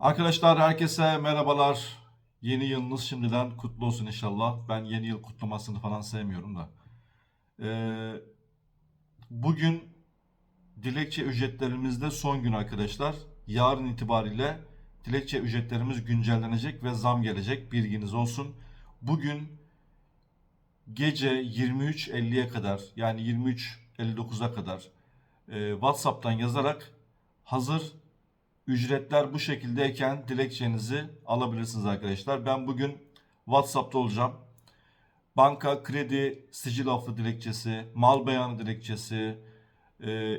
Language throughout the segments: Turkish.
Arkadaşlar herkese merhabalar. Yeni yılınız şimdiden kutlu olsun inşallah. Ben yeni yıl kutlamasını falan sevmiyorum da. Ee, bugün dilekçe ücretlerimizde son gün arkadaşlar. Yarın itibariyle dilekçe ücretlerimiz güncellenecek ve zam gelecek. Bilginiz olsun. Bugün gece 23.50'ye kadar yani 23.59'a kadar e, WhatsApp'tan yazarak hazır ücretler bu şekildeyken dilekçenizi alabilirsiniz arkadaşlar. Ben bugün WhatsApp'ta olacağım. Banka kredi sicil affı dilekçesi, mal beyanı dilekçesi, e,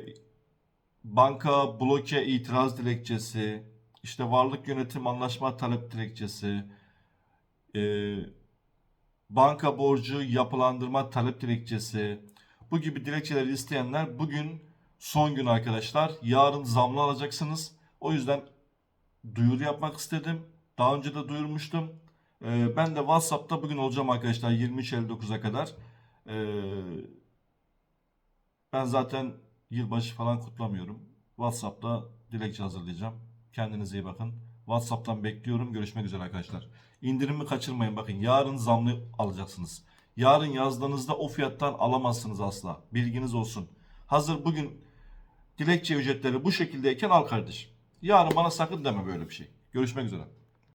banka bloke itiraz dilekçesi, işte varlık yönetim anlaşma talep dilekçesi, e, banka borcu yapılandırma talep dilekçesi, bu gibi dilekçeleri isteyenler bugün son gün arkadaşlar. Yarın zamlı alacaksınız. O yüzden duyuru yapmak istedim. Daha önce de duyurmuştum. Ee, ben de WhatsApp'ta bugün olacağım arkadaşlar 23.59'a kadar. Ee, ben zaten yılbaşı falan kutlamıyorum. WhatsApp'ta dilekçe hazırlayacağım. Kendinize iyi bakın. WhatsApp'tan bekliyorum. Görüşmek üzere arkadaşlar. İndirimi kaçırmayın. Bakın yarın zamlı alacaksınız. Yarın yazdığınızda o fiyattan alamazsınız asla. Bilginiz olsun. Hazır bugün dilekçe ücretleri bu şekildeyken al kardeşim. Yarın bana sakın deme böyle bir şey. Görüşmek üzere.